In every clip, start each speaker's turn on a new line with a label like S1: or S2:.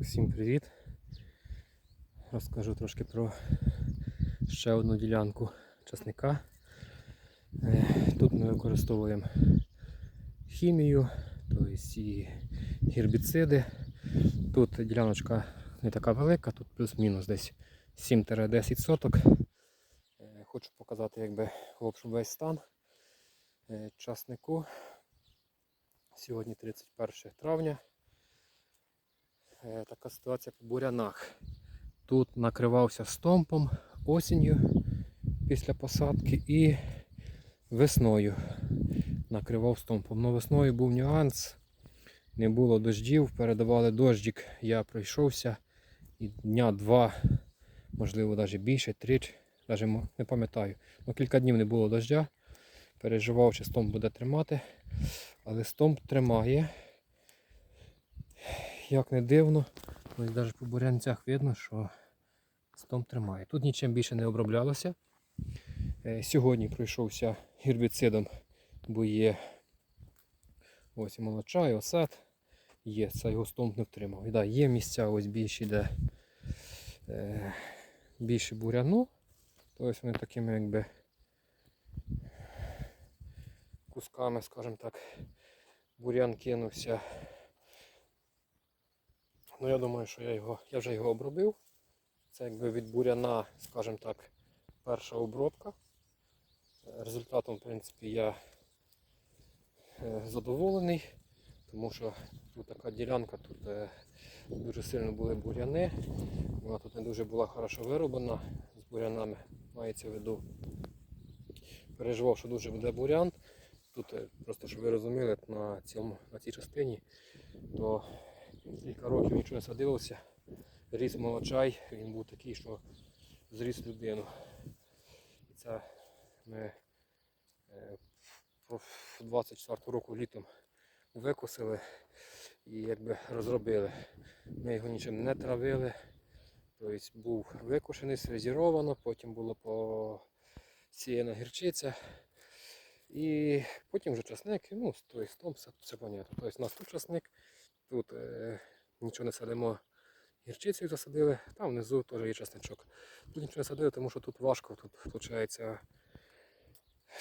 S1: Всім привіт. Розкажу трошки про ще одну ділянку часника. Е, Тут ми використовуємо хімію, тобто і гербіциди. Тут діляночка не така велика, тут плюс-мінус десь 7-10 соток. Е, Хочу показати якби общем весь стан е, часнику. Сьогодні 31 травня. Е, Така ситуація по бурянах. Тут накривався стомпом осінню після посадки і весною накривав стомпом. Ну весною був нюанс. Не було дождів, передавали дождик, я пройшовся і дня два, можливо навіть більше, три, навіть не пам'ятаю. Ну, кілька днів не було дождя. Переживав, чи стомп буде тримати. Але стомп тримає. Як не дивно, ось навіть по бурянцях видно, що стомп тримає. Тут нічим більше не оброблялося. Е, Сьогодні пройшовся гербіцидом, бо є ось і молоча, осад. Є, це його стомп не втримав. І да, є місця ось більші, де е, більше буряну. Тобто вони такими якби кусками, скажімо так, бурян кинувся. Ну я думаю, що я його, я вже його обробив. Це якби від буряна, скажімо так, перша обробка. Результатом, в принципі, я е, задоволений, тому що тут така ділянка, тут е, дуже сильно були буряни. Вона тут не дуже була хорошо вироблена з бурянами, мається в виду. Переживав, що дуже буде бурян. Тут е, просто щоб ви розуміли, на, цьому, на цій частині, то кілька років нічого не садилося. Ріс молочай, він був такий, що зріс людину. І це ми е, в 24 року літом викосили і якби розробили. Ми його нічим не травили. Тобто був викошений, срезіровано, потім було посіяна гірчиця. І потім вже часник, ну, стомп, все, все понятно. Тобто у нас тут часник, тут е, нічого не садимо, гірчицею засадили, там внизу теж є часничок. Тут нічого не садили, тому що тут важко, тут виходить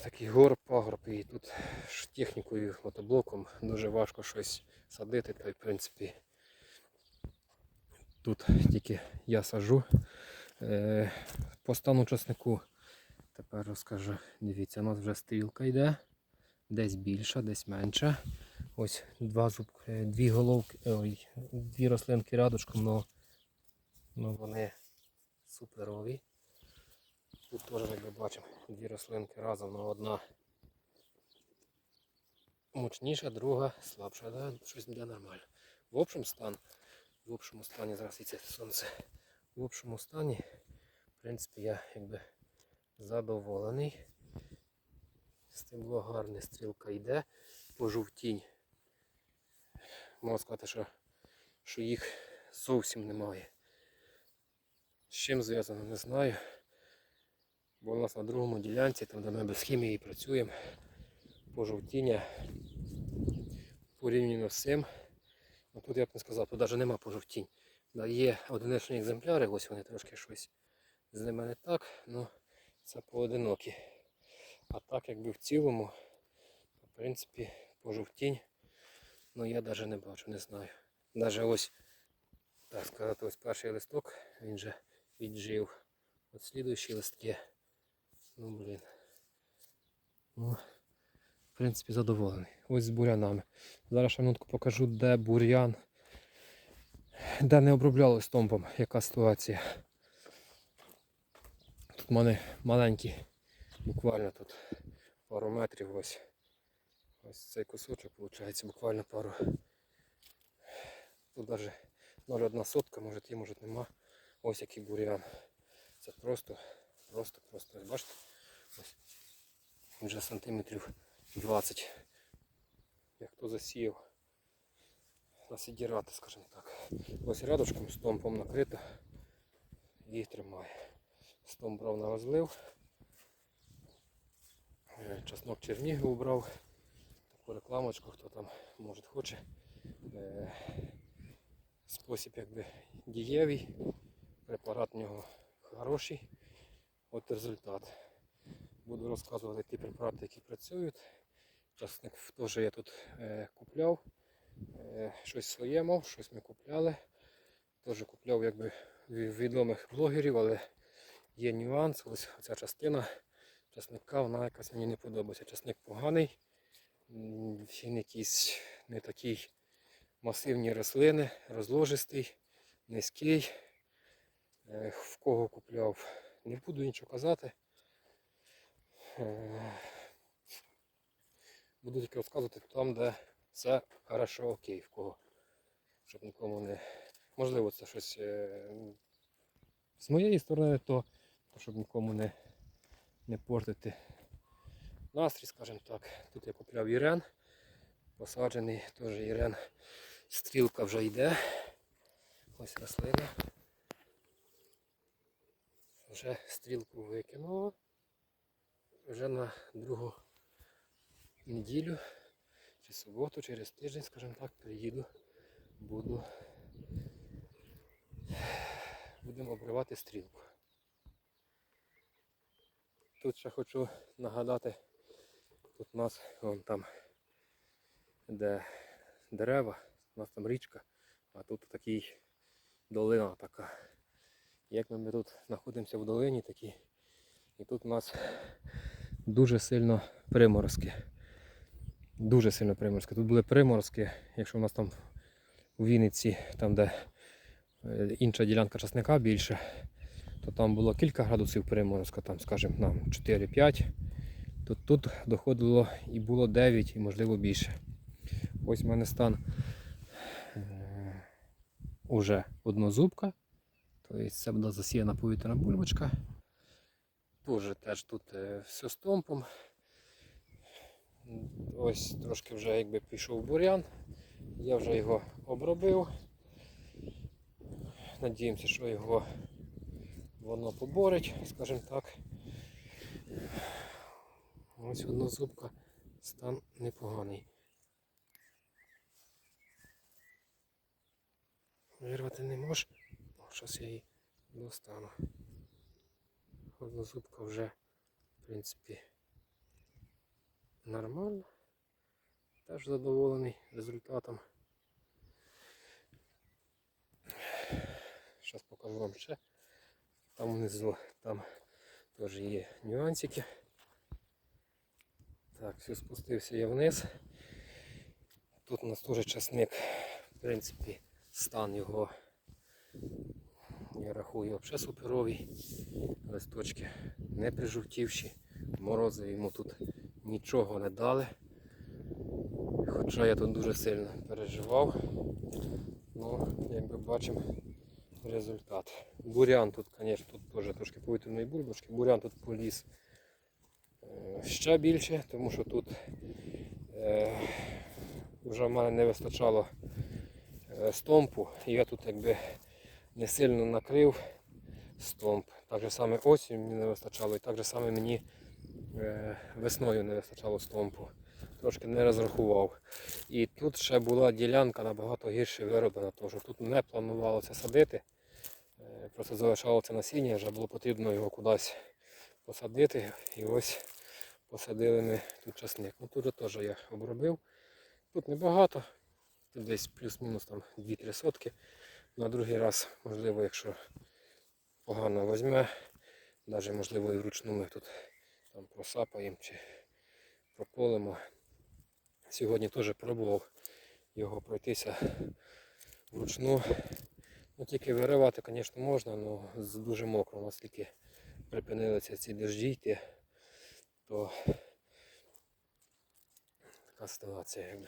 S1: такий горб, пагорб, і тут технікою, мотоблоком дуже важко щось садити, та в принципі тут тільки я сажу. Е, по стану часнику Тепер розкажу. Дивіться, у нас вже стрілка йде. Десь більша, десь менша. Ось два зуб, е, дві головки, ой, дві рослинки рядочком, но, но вони суперові. Тут теж, як ми бачимо, дві рослинки разом, но одна мощніша, друга слабша. Да? Щось буде нормально. В общем стан, в общому стані, зараз і це сонце. В общому стані, в принципі, я якби задоволений. Стебло гарне, стрілка йде по жовтінь. Можна сказати, що, що їх зовсім немає. З чим зв'язано, не знаю. Бо у нас на другому ділянці, там де ми без хімії працюємо, пожовтіння порівняно з цим. Ну, тут я б не сказав, тут навіть нема пожовтінь. Да, є одиничні екземпляри, ось вони трошки щось з ними не так. Ну, це поодинокі. А так якби в цілому, в принципі, пожовтінь, ну я навіть не бачу, не знаю. Навіть ось, так сказати, ось перший листок, він же віджив. От слідуючі листки. Ну блін. Ну, в принципі, задоволений. Ось з бурянами. Зараз ще минутку покажу, де бур'ян, де не обробляли стомпом, яка ситуація. Тут в мене маленькі, буквально тут пару метрів ось. Ось цей кусочок виходить буквально пару. Тут навіть 0,1 сотка, може є, може нема. Ось який бур'ян. Це просто, просто, просто. Бачите? Ось вже сантиметрів 20. Як хто засіяв. Насідірати, скажімо так. Ось рядочком стомпом накрито і тримає. Стом брав на розлив. Е, Чеснок Чернігів убрав. Таку рекламочку, хто там може хоче. Е, спосіб якби дієвий, препарат в нього хороший. От результат. Буду розказувати ті препарати, які працюють. Часник теж я тут е, купляв. Е, щось своє мав, щось ми купляли. Теж купляв якби відомих блогерів, але є нюанс. Ось ця частина часника, вона якась мені не подобається. Часник поганий, він якийсь не такий масивні рослини, розложистий, низький. Е, В кого купляв, не буду нічого казати. Е, Буду тільки розказувати там, де все хорошо окей, в кого. Щоб нікому не. Можливо, це щось е, з моєї сторони, то, то щоб нікому не, не портити настрій, скажімо так. Тут я купляв Ірен, посаджений теж Ірен. Стрілка вже йде. Ось рослина. Вже стрілку викинула. Вже на другу неділю чи суботу, через тиждень, скажімо так, приїду, буду. Будемо обривати стрілку. Тут ще хочу нагадати, тут у нас вон там, де дерева, у нас там річка, а тут такий долина така. Як ми тут знаходимося в долині такій, і тут у нас дуже сильно приморозки. Дуже сильно приморозки. Тут були приморозки, якщо у нас там у Вінниці, там де е, інша ділянка часника більше, то там було кілька градусів приморозка, там, скажімо, нам 4-5. То тут доходило і було 9, і можливо більше. Ось в мене стан е, уже однозубка. Тобто це була засіяна повітряна бульбочка. Дуже теж тут е, все стомпом. Ось трошки вже якби пішов бур'ян. Я вже його обробив. Надіємося, що його воно поборить, скажімо так. Ось однозубка, стан непоганий. Вирвати не можу. Зараз я її достану. Однозубка вже, в принципі, нормально. Теж задоволений результатом. Зараз покажу вам ще. Там внизу там теж є нюансики. Так, все, спустився я вниз. Тут у нас теж часник, в принципі, стан його, я рахую, взагалі суперовий. Листочки не прижовтівші, морози йому тут нічого не дали. Хоча я тут дуже сильно переживав. Ну, як ми бачимо, результат. Бурян тут, звісно, тут теж трошки повітряної бульбашки. Бурян тут поліз е, ще більше, тому що тут е, вже в мене не вистачало е, стомпу. І я тут якби не сильно накрив стомп. Так же саме осінь мені не вистачало, і так же саме мені е, весною не вистачало стомпу. Трошки не розрахував. І тут ще була ділянка набагато гірше вироблена, тому що тут не планувалося садити. Просто залишалося насіння, вже було потрібно його кудись посадити. І ось посадили ми тут часник. Ну тут теж я обробив. Тут небагато, тут десь плюс-мінус там 2-3 сотки. На другий раз, можливо, якщо погано візьме, навіть можливо і вручну ми тут там просапаємо чи прополимо. Сьогодні теж пробував його пройтися вручну. Ну, тільки виривати, звісно, можна, але дуже мокро, наскільки припинилися ці дожді йти, то така ситуація якби.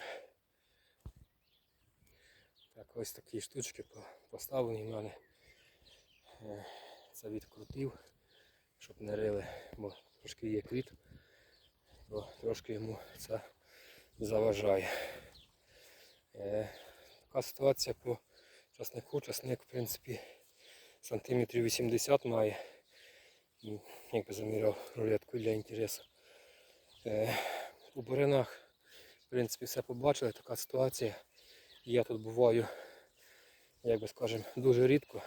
S1: Так, ось такі штучки поставлені в мене. Е, Це відкрутив, щоб не рили, бо трошки є кріт, то трошки йому це заважає. Е, Така ситуація по часнику. Часник, в принципі, сантиметрів 80 має. Якби заміряв рулетку для інтересу. Е, У бурянах, в принципі, все побачили, така ситуація. Я тут буваю як би скажемо, дуже рідко.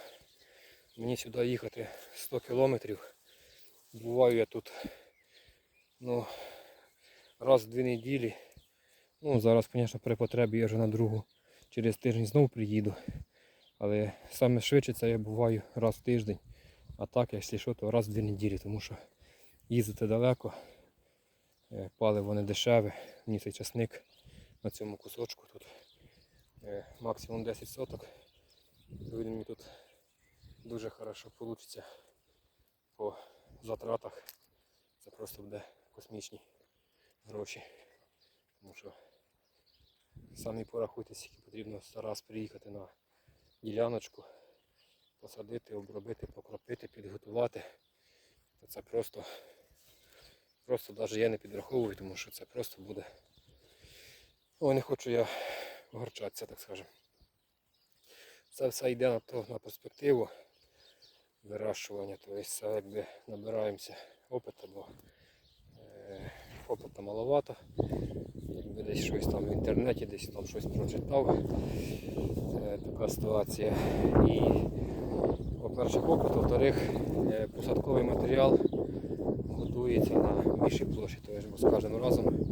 S1: Мені сюди їхати 100 кілометрів. Буваю я тут ну, раз в дві неділі. Ну, зараз, звісно, при потребі я вже на другу через тиждень знову приїду. Але саме швидше це я буваю раз в тиждень. А так, якщо що, то раз в дві неділі, тому що їздити далеко, е, паливо не дешеве, мені цей часник на цьому кусочку тут е, максимум 10 соток. То Він мені тут дуже хорошо вийде по затратах. Це просто буде космічні гроші. Тому що самі порахуйте, скільки потрібно раз приїхати на діляночку, посадити, обробити, покропити, підготувати. То це просто, просто навіть я не підраховую, тому що це просто буде. Ой, не хочу я огорчатися, так скажемо. Це все йде на то, на перспективу вирощування. Тобто це якби набираємося опиту, бо е, опиту маловато. Якби десь щось там в інтернеті, десь там щось прочитав. Е, така ситуація. І по-перше, опит, во-вторых, е, посадковий матеріал готується на більшій площі, тобто з кожним разом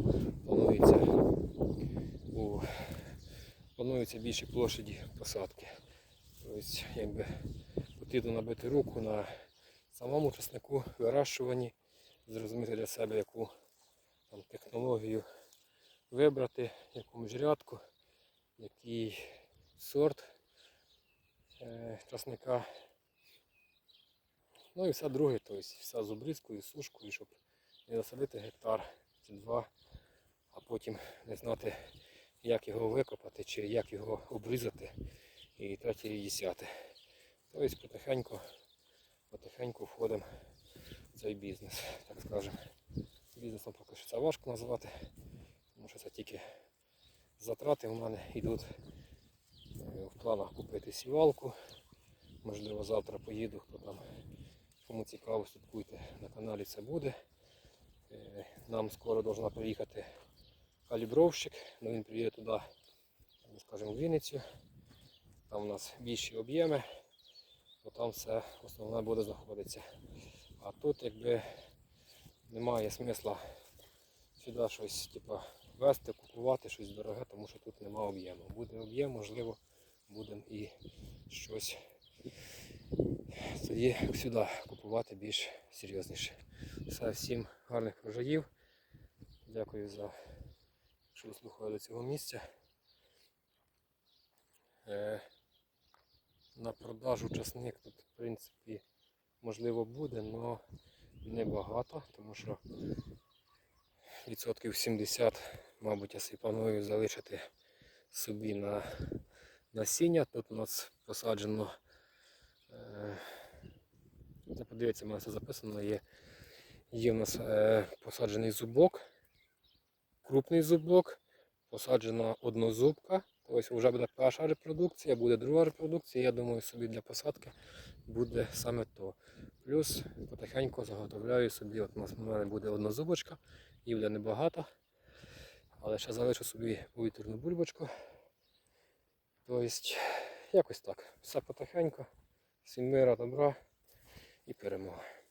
S1: планується у плануються більші площаді посадки. Тобто, якби потрібно набити руку на самому часнику, вирощуванні, зрозуміти для себе, яку там, технологію вибрати, яку міжрядку, який сорт е, часника. Ну і все друге, тобто все з обрізкою, сушкою, щоб не засадити гектар чи два, а потім не знати, як його викопати чи як його обрізати і третє і десяте. Тобто потихеньку, потихеньку входимо в цей бізнес, так скажемо. Бізнесом поки що це важко назвати, тільки затрати у мене йдуть Е, в планах купити сівалку. Можливо, завтра поїду, хто там кому цікаво, слідкуйте на каналі це буде. Е, Нам скоро должна приїхати калібровщик, але він приїде туди, ну, скажімо, в Вінницю. Там у нас більші об'єми, то там все основне буде знаходитися. А тут якби немає смисла сюди щось типу, вести, купувати щось дороге, тому що тут немає об'єму. Буде об'єм, можливо, будемо і щось тоді сюди купувати більш серйозніше. Все, всім гарних врожаїв. Дякую за що ви слухали до цього місця. Е, на продажу часник тут в принципі можливо буде, але небагато, тому що відсотків 70, мабуть, я планую залишити собі на насіння. Тут у нас посаджено, е, подивіться, у мене все записано, є, є у нас е, посаджений зубок, крупний зубок, посаджена однозубка. Тобто вже буде перша репродукція, буде друга репродукція. Я думаю, собі для посадки буде саме то. Плюс потихеньку заготовляю собі, от у нас в мене буде одна зубочка, буде небагато. Але ще залишу собі повітряну бульбочку. Тобто, якось так. Все потихеньку. Всім мира, добра і перемоги.